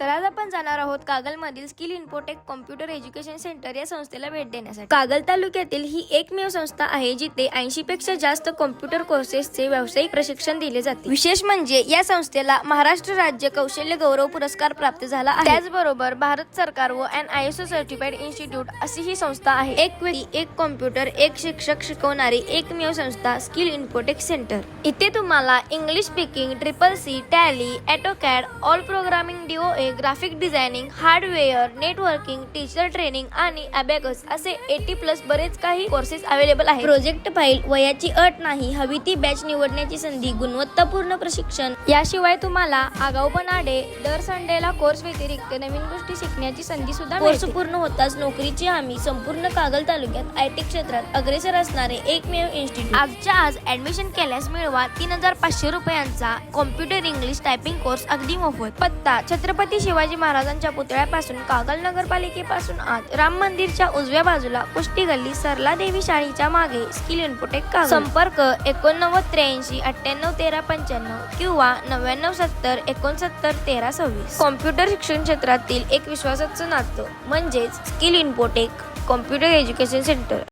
तर आज आपण जाणार आहोत कागलमधील Skill Infotech Computer Education Centre या संस्थेला भेट देण्यासाठी. कागल तालुक्यातील ही एकमेव संस्था आहे जिथे ऐंशी पेक्षा जास्त कॉम्प्युटर कोर्सेसचे व्यावसायिक प्रशिक्षण दिले जाते. विशेष म्हणजे या संस्थेला महाराष्ट्र राज्य कौशल्य गौरव पुरस्कार प्राप्त झाला आहे. त्याचबरोबर भारत सरकार व an I S O certified institute अशी ही संस्था आहे. एक व्यक्ती एक कॉम्प्युटर एक शिक्षक शिकवणारी एकमेव संस्था स्किल इन्फोटेक सेंटर. इथे तुम्हाला English speaking triple C Tally AutoCAD all programming DOA graphic designing hardware networking teacher training आणि अबॅकस असे एटी प्लस बरेच काही कोर्सेस अवेलेबल आहेत. प्रोजेक्ट फाईल वयाची अट नाही हवी ती बॅच निवडण्याची संधी गुणवत्तापूर्ण प्रशिक्षण. याशिवाय तुम्हाला आगाऊपणा डे दर संडेला कोर्स व्यतिरिक्त नवीन गोष्टी शिकण्याची संधी सुद्धा कोर्स पूर्ण होताच नोकरीची हमी संपूर्ण कागल तालुक्यात आय टी क्षेत्रात अग्रेसर असणारे एकमेव इन्स्टिट्यूट आजच्या आज ऍडमिशन केल्यास मिळवा तीन हजार पाचशे रुपयांचा कॉम्प्युटर इंग्लिश टायपिंग कोर्स अगदी मोफत. पत्ता छत्रपती शिवाजी महाराजांच्या पुतळ्यापासून कागल नगरपालिकेपासून आत राम मंदिरच्या उजव्या बाजूला कुष्टी गल्ली सरला देवी शाळेच्या मागे स्किल इन्फोटेक कागल संपर्क एकोणनव्वद त्र्याऐंशी अठ्ठ्याण्णव तेरा पंच्याण्णव किंवा नव्याण्णव सत्तर एकोणसत्तर तेरा सव्वीस. कॉम्प्युटर शिक्षण क्षेत्रातील एक विश्वासाचं नातं म्हणजेच Skill Infotech Computer Education Centre.